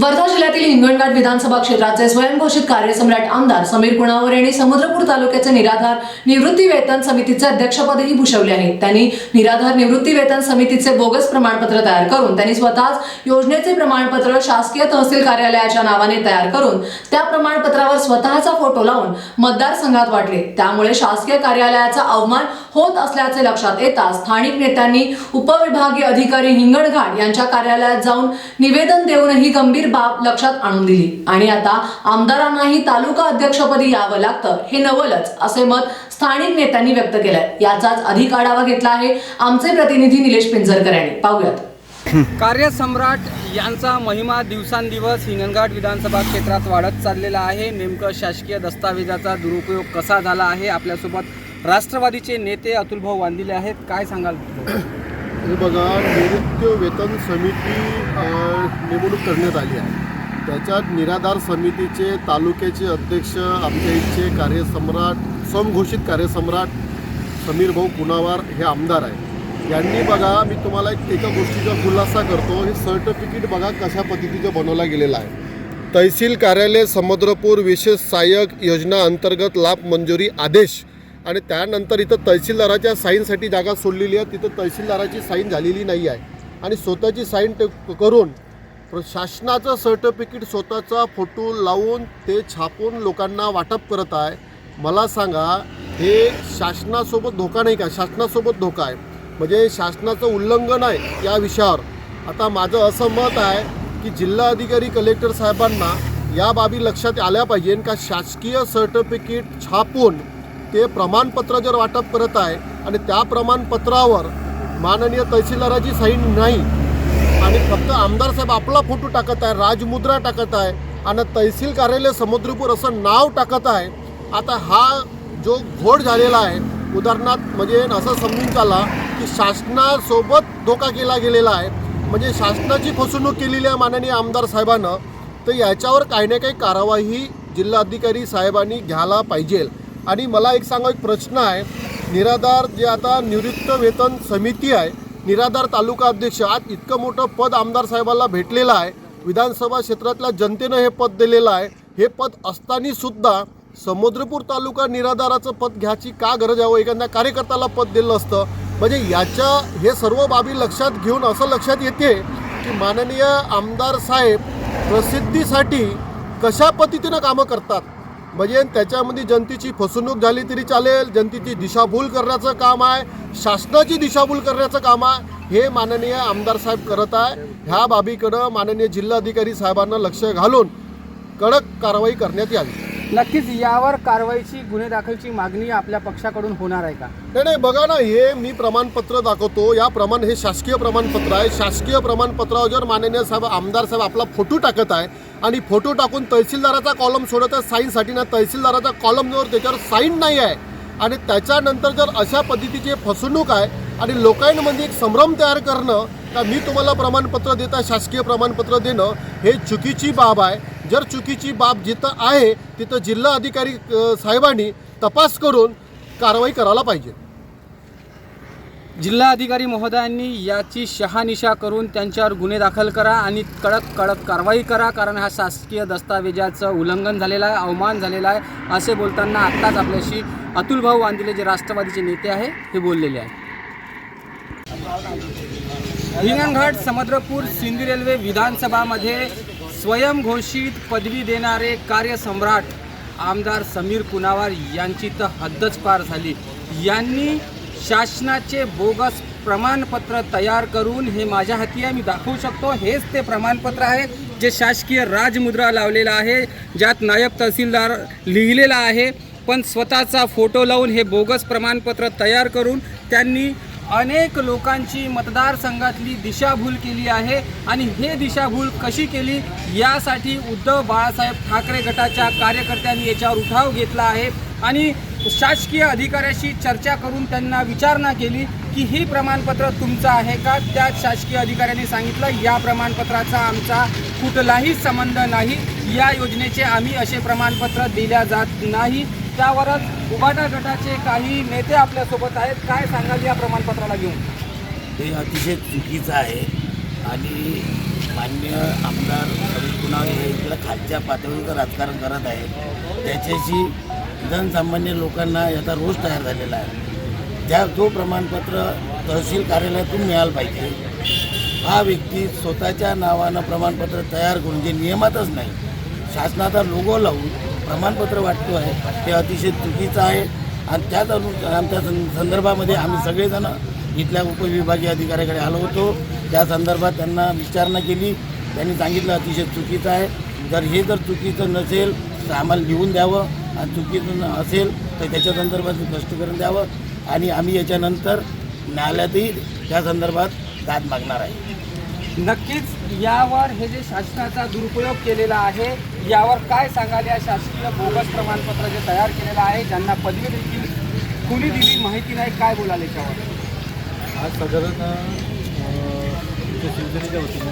वर्धा जिल्ह्यातील हिंगणघाट विधानसभा क्षेत्राचे स्वयंघोषित कार्यसम्राट आमदार समीर कुणावर यांनी समुद्रपूर तालुक्याचे निराधार निवृत्ती वेतन समितीचे अध्यक्षपदही भूषवले आहे. त्यांनी निराधार निवृत्ती वेतन समितीचे बोगस प्रमाणपत्र तयार करून त्यांनी स्वतःच योजनेचे प्रमाणपत्र शासकीय तहसील कार्यालयाच्या नावाने तयार करून त्या प्रमाणपत्रावर स्वतःचा फोटो लावून मतदारसंघात वाटले. त्यामुळे शासकीय कार्यालयाचा अवमान होत असल्याचे लक्षात येताच स्थानिक नेत्यांनी उपविभागीय अधिकारी हिंगणघाट यांच्या कार्यालयात जाऊन निवेदन देऊनही गंभीर बाब लक्षात आणून दिली. आणि आता आमदारांनाही तालुका अध्यक्षपदी यावं लागतं. हे नवलच असे मत स्थानिक नेत्यांनी व्यक्त केलंय. याचाच अधिक आढावा घेतला आहे आमचे प्रतिनिधी निलेश पिंजरकर यांनी. पाहूयात. कार्यसम्राट यांचा महिमा दिवसांदिवस हिंगणघाट विधानसभा क्षेत्रात वाढत चाललेला आहे. नेमकं शासकीय दस्तावेजाचा दुरुपयोग कसा झाला आहे? आपल्यासोबत राष्ट्रवादीचे नेते अतुलभाऊ वांदिले आहेत. काय सांगाल? हे बघा निवृत्ती वेतन समिती नेमणूक करण्यात आली आहे. त्याच्यात निराधार समितीचे तालुक्याचे अध्यक्ष आमच्या इथचे कार्यसम्राट स्वयंघोषित कार्यसम्राट समीर भाऊ कुणावार हे आमदार आहे यांनी बघा मी तुम्हाला एक एका गोष्टीचा खुलासा करतो. हे सर्टिफिकेट बघा कशा पद्धतीचं बनवला गेलेलं आहे. तहसील कार्यालय समुद्रपूर विशेष सहाय्यक योजना अंतर्गत लाभ मंजुरी आदेश आणि त्यानंतर इथं तहसीलदाराच्या साईनसाठी जागा सोडलेली आहे. तिथं तहसीलदाराची साईन झालेली नाही आहे. आणि स्वतःची साईन करून शासनाचं सर्टिफिकेट स्वतःचा फोटो लावून ते छापून लोकांना वाटप करत आहे. मला सांगा हे शासनासोबत धोका नाही का? शासनासोबत धोका आहे. म्हणजे शासनाचं उल्लंघन आहे या विषयावर. आता माझं असं मत आहे की जिल्हा अधिकारी कलेक्टर साहेबांना या बाबी लक्षात आल्या पाहिजे का शासकीय सर्टिफिकेट छापून ते प्रमाणपत्र जर वाटप करत आहे आणि त्या प्रमाणपत्रावर माननीय तहसीलदाराची साईन नाही आणि फक्त आमदार साहेब आपला फोटो टाकत आहे राजमुद्रा टाकत आहे आणि तहसील कार्यालय समुद्रपूर असं नाव टाकत आहे. आता हा जो घोड झालेला आहे उदाहरणार्थ म्हणजे असं समजून चाला की शासनासोबत धोका केला गेलेला आहे. म्हणजे शासनाची फसवणूक केलेली आहे माननीय आमदार साहेबानं तर याच्यावर काही ना काही कारवाई जिल्हाधिकारी साहेबांनी घ्यायला पाहिजे. आणि मला एक सांगा एक प्रश्न आहे. निराधार जे आता निवृत्त वेतन समिती आहे निराधार तालुका अध्यक्ष. आज इतकं मोठं पद आमदार साहेबाला भेटलेलं आहे. विधानसभा क्षेत्रातल्या जनतेनं हे पद दिलेलं आहे. हे पद असताना सुद्धा समुद्रपूर तालुका निराधाराचं पद घ्यायची का गरज आहे? हो, एखाद्या कार्यकर्त्याला पद दिलं असतं. म्हणजे याच्या हे सर्व बाबी लक्षात घेऊन असं लक्षात येते की माननीय आमदार साहेब प्रसिद्धीसाठी कशा पद्धतीनं कामं करतात? म्हणजे त्याच्यामध्ये जनतेची फसवणूक झाली तरी चालेल जनतेची दिशाभूल करण्याचं काम आहे शासनाची दिशाभूल करण्याचं काम आहे हे माननीय आमदार साहेब करत आहे. ह्या बाबीकडं माननीय जिल्हाधिकारी साहेबांना लक्ष घालून कडक कारवाई करण्यात यावी. नक्कीच यावर कारवाईची गुन्हे दाखलची मागणी आपल्या पक्षाकडून होणार आहे का? नाही नाही बघा ना हे मी प्रमाणपत्र दाखवतो. या प्रमाण हे शासकीय प्रमाणपत्र आहे. शासकीय प्रमाणपत्रावर जर माननीय साहेब आमदार साहेब आपला फोटो टाकत आहे आणि फोटो टाकून तहसीलदाराचा कॉलम सोडत आहे साईनसाठी ना तहसीलदाराचा कॉलम जर त्याच्यावर साईन नाही आहे आणि त्याच्यानंतर जर अशा पद्धतीची फसवणूक आहे आणि लोकांमध्ये एक संभ्रम तयार करणं का मी तुम्हाला प्रमाणपत्र देता शासकीय प्रमाणपत्र देणं हे चुकीची बाब आहे. जर चुकीची बाब जिथं आहे तिथं जिल्हा अधिकारी साहेबांनी तपास करून कारवाई करायला पाहिजे. जिल्हा अधिकारी महोदयांनी याची शहानिशा करून त्यांच्यावर गुन्हे दाखल करा आणि कडक कडक कारवाई करा कारण हा शासकीय दस्तावेजाचं उल्लंघन झालेलं आहे अवमान झालेला आहे असे बोलताना आत्ताच आपल्याशी अतुल भाऊ वांदिले जे राष्ट्रवादीचे नेते आहे हे बोललेले आहे हिंगणघाट समुद्रपूर सिंधी रेल्वे विधानसभामध्ये स्वयंघोषित पदवी देणारे कार्यसम्राट आमदार समीर कुनावार यांची तर हद्दच पार झाली. यांनी शासनाचे बोगस प्रमाणपत्र तयार करून हे माझ्या हाती आहे मी दाखवू शकतो. हेच ते प्रमाणपत्र आहे जे शासकीय राजमुद्रा लावलेला आहे ज्यात नायब तहसीलदार लिहिलेला आहे. पण स्वतःचा फोटो लावून हे बोगस प्रमाणपत्र तयार करून त्यांनी अनेक लोकांची मतदारसंघातली दिशाभूल केली आहे आणि हे दिशाभूल कशी केली यासाठी उद्धव बाळासाहेब ठाकरे गटाच्या कार्यकर्त्यांनी याच्यावर उठाव घेतला आहे. आणि शासकीय अधिकाऱ्याशी चर्चा करून त्यांना विचारणा केली की ही प्रमाणपत्र तुमचं आहे का? त्या शासकीय अधिकाऱ्यांनी सांगितलं या प्रमाणपत्राचा आमचा कुठलाही संबंध नाही. या योजनेचे आम्ही असे प्रमाणपत्र दिल्या जात नाही. त्यावरच उबाटा गटाचे काही नेते आपल्यासोबत आहेत. काय सांगाल या प्रमाणपत्राला घेऊन? हे अतिशय चुकीचं आहे. आणि मान्य आमदार समीर कुणाल हे इकडं खालच्या पातळीवर राजकारण करत आहे त्याच्याशी जनसामान्य लोकांना याचा रोष तयार झालेला आहे. त्या जो प्रमाणपत्र तहसील कार्यालयातून मिळालं पाहिजे. हा व्यक्ती स्वतःच्या नावानं प्रमाणपत्र तयार करून जे नियमातच नाही शासनाचा लोगो लावून प्रमाणपत्र वाटतो आहे ते अतिशय चुकीचं आहे. आणि त्याच अनु आमच्या सं संदर्भामध्ये आम्ही सगळेजण इथल्या उपविभागीय अधिकाऱ्याकडे आलो होतो. त्या संदर्भात त्यांना विचारणा केली. त्यांनी सांगितलं अतिशय चुकीचं आहे. जर हे जर चुकीचं नसेल तर आम्हाला लिहून द्यावं. आणि चुकीचं असेल तर त्याच्या संदर्भात स्पष्टीकरण द्यावं. आणि आम्ही याच्यानंतर न्यायालयातही त्या संदर्भात दाद मागणार आहे. नक्कीच. यावर हे जे शासनाचा दुरुपयोग केलेला आहे यावर काय सांगाल या शासकीय बोगस प्रमाणपत्र जे तयार केलेलं आहे ज्यांना पदवी देखील कुणी दिली माहिती नाही काय बोलाल याच्यावर? आज साधारण शिवसेनेच्या वतीने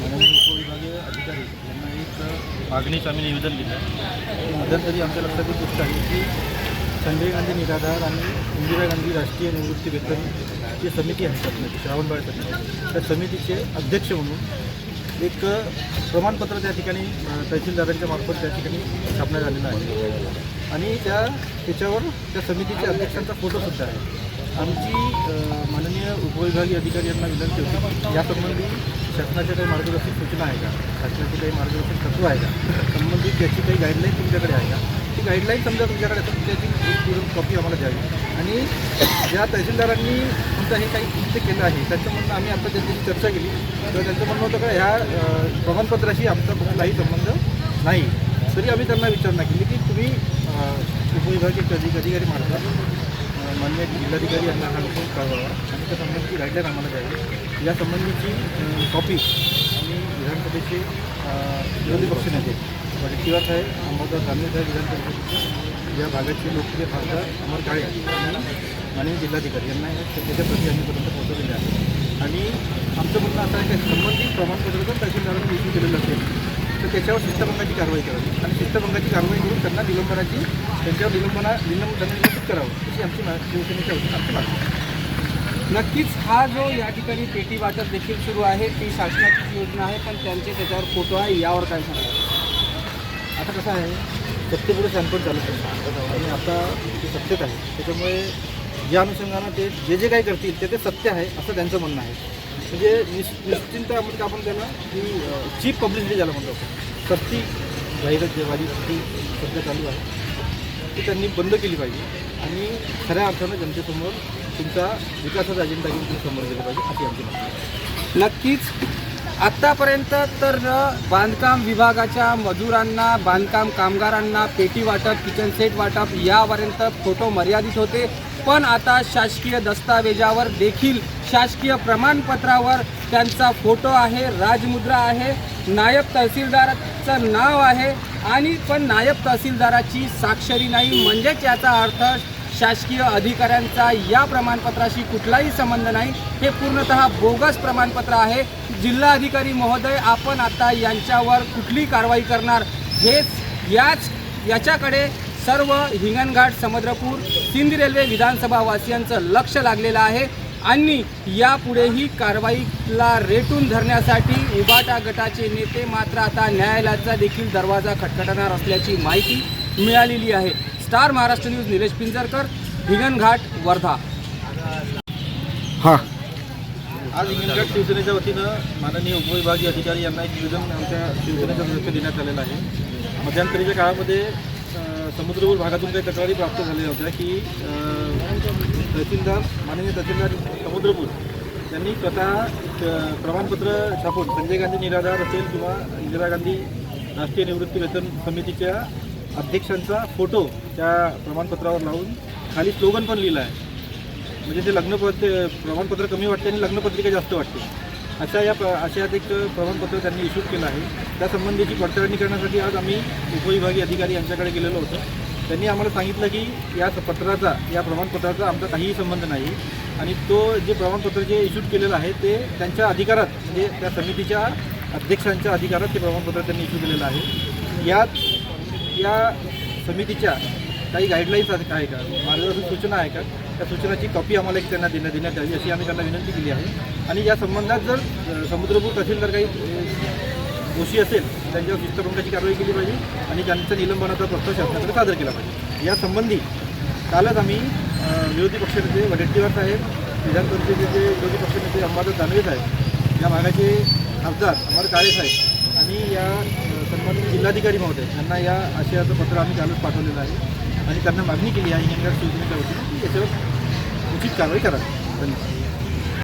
माननीय उपविभागीय अधिकारी यांना एक आम्ही निवेदन दिलं आहे. मध्यंतरी आमच्या लक्षात एक गोष्ट आहे की संजय गांधी निराधार आणि इंदिरा गांधी राष्ट्रीय निवृत्ती वेतन जी समिती आहे समिती श्रावणबाळ समिती. त्या समितीचे अध्यक्ष म्हणून एक प्रमाणपत्र त्या ठिकाणी तहसीलदारांच्या मार्फत त्या ठिकाणी छापण्यात आलेलं आहे. आणि त्या त्याच्यावर त्या समितीच्या अध्यक्षांचा फोटोसुद्धा आहे. आमची माननीय उपविभागीय अधिकारी यांना विनंती होती यासंबंधी शासनाच्या काही मार्गदर्शक सूचना आहे का? शासनाची काही मार्गदर्शक तत्व आहे का? संबंधित त्याची काही गाईडलाईन तुमच्याकडे आहे का? ती गाईडलाईन समजा तुमच्याकडे असेल त्याची कॉपी आम्हाला द्यावी. आणि ज्या तहसीलदारांनी समजा हे काही कृत्य केलं आहे त्यांचं म्हणणं आम्ही आता त्यांच्याशी चर्चा केली. तर त्यांचं म्हणणं होतं का ह्या प्रमाणपत्राशी आमचा कुठलाही संबंध नाही. तरी आम्ही त्यांना विचारणा केली की तुम्ही उपविभागीय कधी अधिकारी मार्फत मान्य जिल्हाधिकारी यांना हा विषय कळवावा. आणि त्या संबंधीची गाईडलाईन आम्हाला द्यावी. या संबंधीची कॉपी आम्ही विधानसभेचे अ, विरोधी पक्षनेते वडेट्टीवार आहे अंबादास गांधी साहेब विधान परिषदेचे या भागाचे लोकप्रिय खासदार अमर काळे आणि माननीय जिल्हाधिकारी. यांना या त्याच्या प्रती आम्ही पोहोचवलेले आहे. आणि आमचं म्हणणं असं आहे की संबंधित प्रमाणपत्र जर तहसीलदारांनी इश्यू केलेलं असेल तर त्याच्यावर शिस्तभंगाची कारवाई करावी. आणि शिस्तभंगाची कारवाई करून त्यांना निलंबनाची त्यांच्यावर निलंबना निलंबन त्यांना निलंबित करावं अशी आमची मा- शिवसेनेच्या आमची मागणी नक्कीच हा जो या ठिकाणी पेटी वाटप देखील सुरू आहे ती शासनाची योजना आहे पण त्यांचे त्याच्यावर फोटो आहे यावर काय सांगा आता कसं आहे सत्तेपुढे सॅम्पल चालू असतं आणि आता ते सत्तेत आहे. त्याच्यामुळे या अनुषंगानं ते जे जे काही करतील ते ते सत्य आहे असं त्यांचं म्हणणं आहे. म्हणजे निश निश्चिंत आपण आपण त्याला की चीप पब्लिसिटी ज्याला म्हणतो सत्ती सक्ती जाहिरात वाली ती सध्या चालू आहे ती त्यांनी बंद केली पाहिजे. आणि खऱ्या अर्थानं जनतेसमोर तुमचा विकासाचा अजेंडा घेऊन तुम्ही समोर गेला पाहिजे अशी आमची मागणी नक्कीच. आत्तापर्यंत तर बांधकाम विभागाच्या मजुरांना बांधकाम कामगारांना पेटी वाटप किचन सेट वाटप यापर्यंत फोटो मर्यादित होते. पण आता शासकीय दस्तावेजावर देखील शासकीय प्रमाणपत्रावर त्यांचा फोटो आहे राजमुद्रा आहे नायब तहसीलदाराचं नाव आहे आणि पण नायब तहसीलदाराची स्वाक्षरी नाही. म्हणजेच याचा अर्थ शासकीय अधिकाऱ्यांचा या प्रमाणपत्राशी कुठलाही संबंध नाही. हे पूर्णतः बोगस प्रमाणपत्र आहे. जिल्हा अधिकारी महोदय आपण आता यांच्यावर कुठली कारवाई करणार? हेच याच याच्याकडे सर्व हिंगणघाट समुद्रपूर सिंध रेल्वे विधानसभा वासियांचं लक्ष लागलेलं आहे. आणि यापुढेही कारवाईला रेटून धरण्यासाठी उबाटा गटाचे नेते मात्र आता न्यायालयाचा देखील दरवाजा खटखटणार असल्याची माहिती मिळालेली आहे. Star Maharashtra news Nilesh Pinjarkar Hinganghat Wardha. आज हिंगणघाट शिवसेनेच्या वतीनं माननीय उपविभागीय अधिकारी यांना एक निवेदन आमच्या शिवसेनेच्या तर्फे देण्यात आलेलं आहे. मध्यंतरीच्या काळामध्ये समुद्रपूर भागातून काही तक्रारी प्राप्त झालेल्या होत्या की तहसीलदार माननीय तहसीलदार समुद्रपूर यांनी स्वतः प्रमाणपत्र छापून संजय गांधी निराधार असेल किंवा इंदिरा गांधी राष्ट्रीय निवृत्ती वेतन समितीच्या अध्यक्षांचा फोटो त्या प्रमाणपत्रावर लावून खाली स्लोगन पण लिहिलं आहे. म्हणजे ते लग्नपत्र प्रमाणपत्र कमी वाटते आणि लग्नपत्रिका जास्त वाटते. अशा या प्र अशात एक प्रमाणपत्र त्यांनी इश्यू केलं आहे. त्या संबंधीची पडताळणी करण्यासाठी आज आम्ही उपविभागीय अधिकारी यांच्याकडे गेलेलो होतो. त्यांनी आम्हाला सांगितलं की या पत्राचा या प्रमाणपत्राचा आमचा काहीही संबंध नाही. आणि तो जे प्रमाणपत्र जे इश्यू केलेलं आहे ते त्यांच्या अधिकारात म्हणजे त्या समितीच्या अध्यक्षांच्या अधिकारात ते प्रमाणपत्र त्यांनी इश्यू केलेलं आहे. यात या समितीच्या काही गाईडलाईन्स आहे का? मार्गदर्शन सूचना आहे का? त्या सूचनाची कॉपी आम्हाला एक त्यांना देण्यात देण्यात यावी अशी आम्ही त्यांना विनंती केली आहे. आणि या संबंधात जर समुद्रपूर तहसील जर काही दोषी असेल तर त्यांच्यावर शिस्तभंगाची कारवाई केली पाहिजे आणि त्यांचा निलंबनाचा प्रस्ताव शासनाकडे सादर केला पाहिजे. यासंबंधी कालच आम्ही विरोधी पक्षनेते वडेट्टीवार साहेब विधान परिषदेचे विरोधी पक्षनेते अंबादास दानवे साहेब या भागाचे खासदार अमर काळे साहेब आणि या सन्मानित जिल्हाधिकारी महोदय यांना या आशयाचं पत्र आम्ही कालच पाठवलेलं आहे आणि त्यांना मागणी केली आहे हिंगणघाट शिवसेनेच्या वतीने की याच्यावर उचित कारवाई करावी. धन्यवाद.